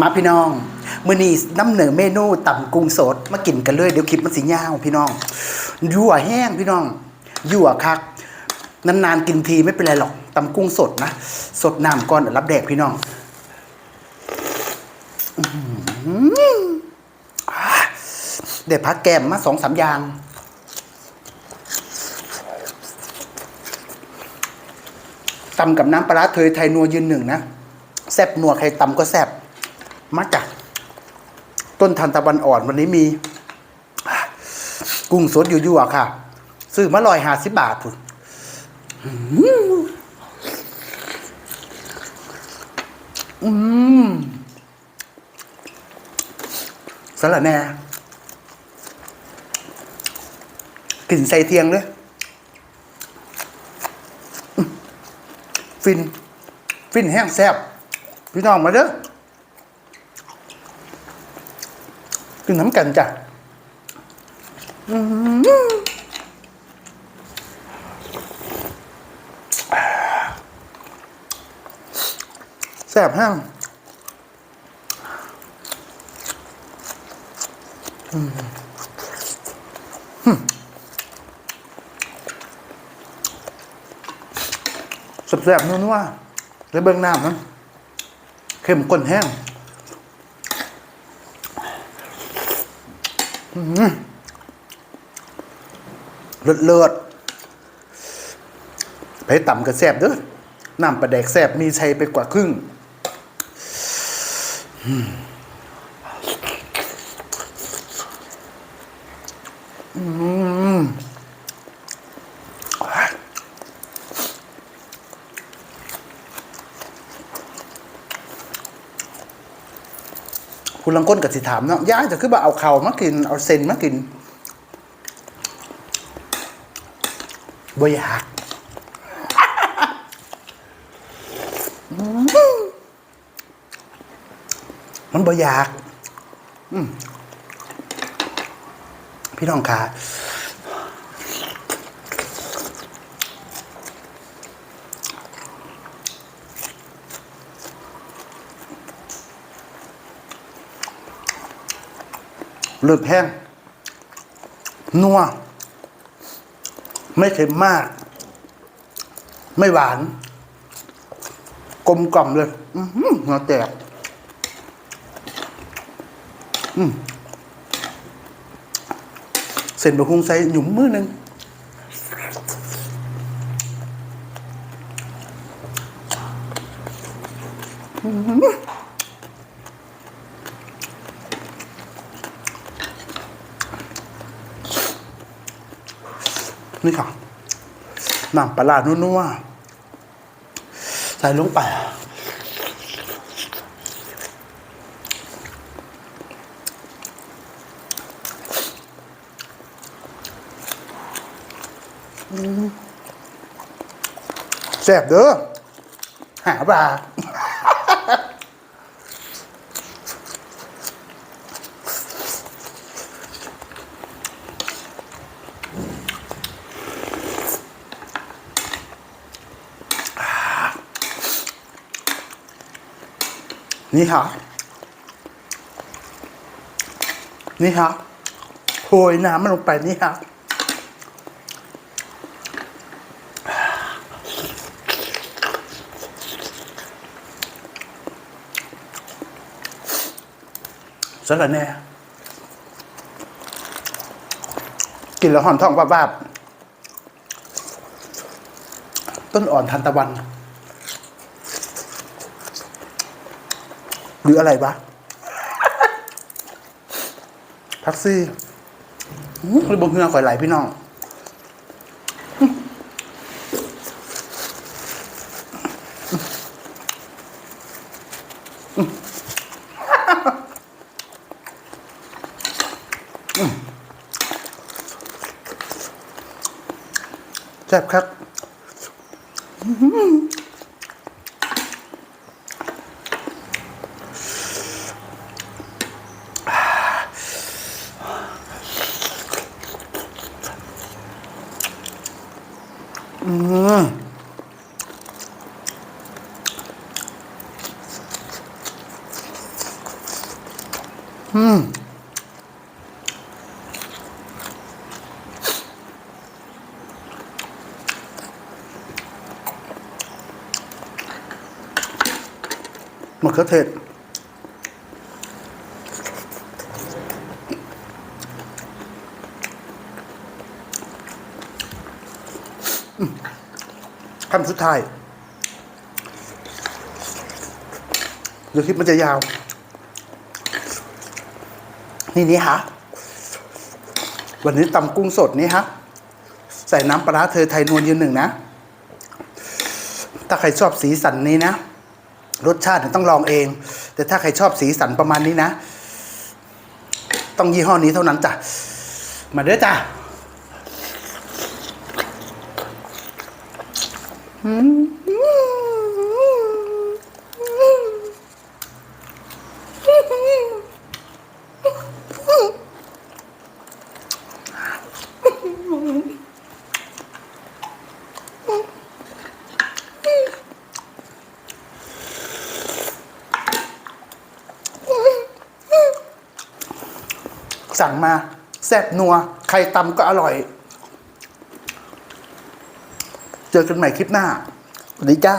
มาพี่น้องมื้อนี้น้ำเหนือเมนูต่ำกุ้งสด มากินกันเลยเดี๋ยวคลิปมันสิยาวพี่น้องยั่วแห้งพี่น้องยั่วคักนานๆกินทีไม่เป็นไรหรอกตำกุ้งสดนะ สดน้ำก่อนรับแดกพี่น้องเดี๋ยวพักแกมมาสองสามอย่างตำกับน้ำปลาร้าเทยไทยนัวยืนหนึ่งนะแซบนัวใครตำก็แซบ มาจากต้นทันตะวันอ่อนวันนี้มี กุ้งสดอยู่ๆอะค่ะ ซื้อมาลอยหาสิบบาทพุ่นอื้ออืมสละแน่กลิ่นใส่เทียงเลยฟิน ฟินแห้งแซ่บพี่น้องมาเด้อกิ นน้ำกันจ้ะแซ่บห้างแซ่บๆนัวๆแล้วเบื้องหน้ามันเข้มข้นแห้งอืม เลิศเลิศๆไปต่ำกระแซบเด้อน้ำประแดกแซบมีชัยไปกว่าครึ่งอืม คุณลังก้นกับสิถามเนาะย่าจะคือว่าเอาเข่ามากิน เอาเซนมากินบ่อยากมันบ่อยาก พี่น้องคะ เลือดแห้งนัว ไม่เค็มมาก ไม่หวาน กลมกล่อมเลยหัวแตกเส้นบะฮุงใส่หยุ่มมือหนึ่ง นี่ค่ะน้ำปลาร้านัวๆใส่ลงไปแซ่บเด้อหาปลา นี่ค่ะ นี่ค่ะโรยน้ำมันลงไปนี่ค่ะสละแน่กินแล้วหอมท้องบ้าบๆต้นอ่อนทันตะวัน หรืออะไรวะพักซี่หรือบงเฮือข่อยไหลพี่น้องแซ่บครับ อืมอืมมะเขือเทศ คำสุดท้ายเดี๋ยวคลิปมันจะยาว นี่นี่ฮะ วันนี้ตำกุ้งสดนี่ฮะ ใส่น้ำปลาเธอไทยนวลยืนหนึ่งนะ ถ้าใครชอบสีสันนี้นะ รสชาติต้องลองเอง แต่ถ้าใครชอบสีสันประมาณนี้นะ ต้องยี่ห้อนี้เท่านั้นจ้ะ มาเด้อจ้ะ สั่งมาแซ่บนัว ใครตำก็อร่อย เจอกันใหม่คลิปหน้าสวัสดีจ้า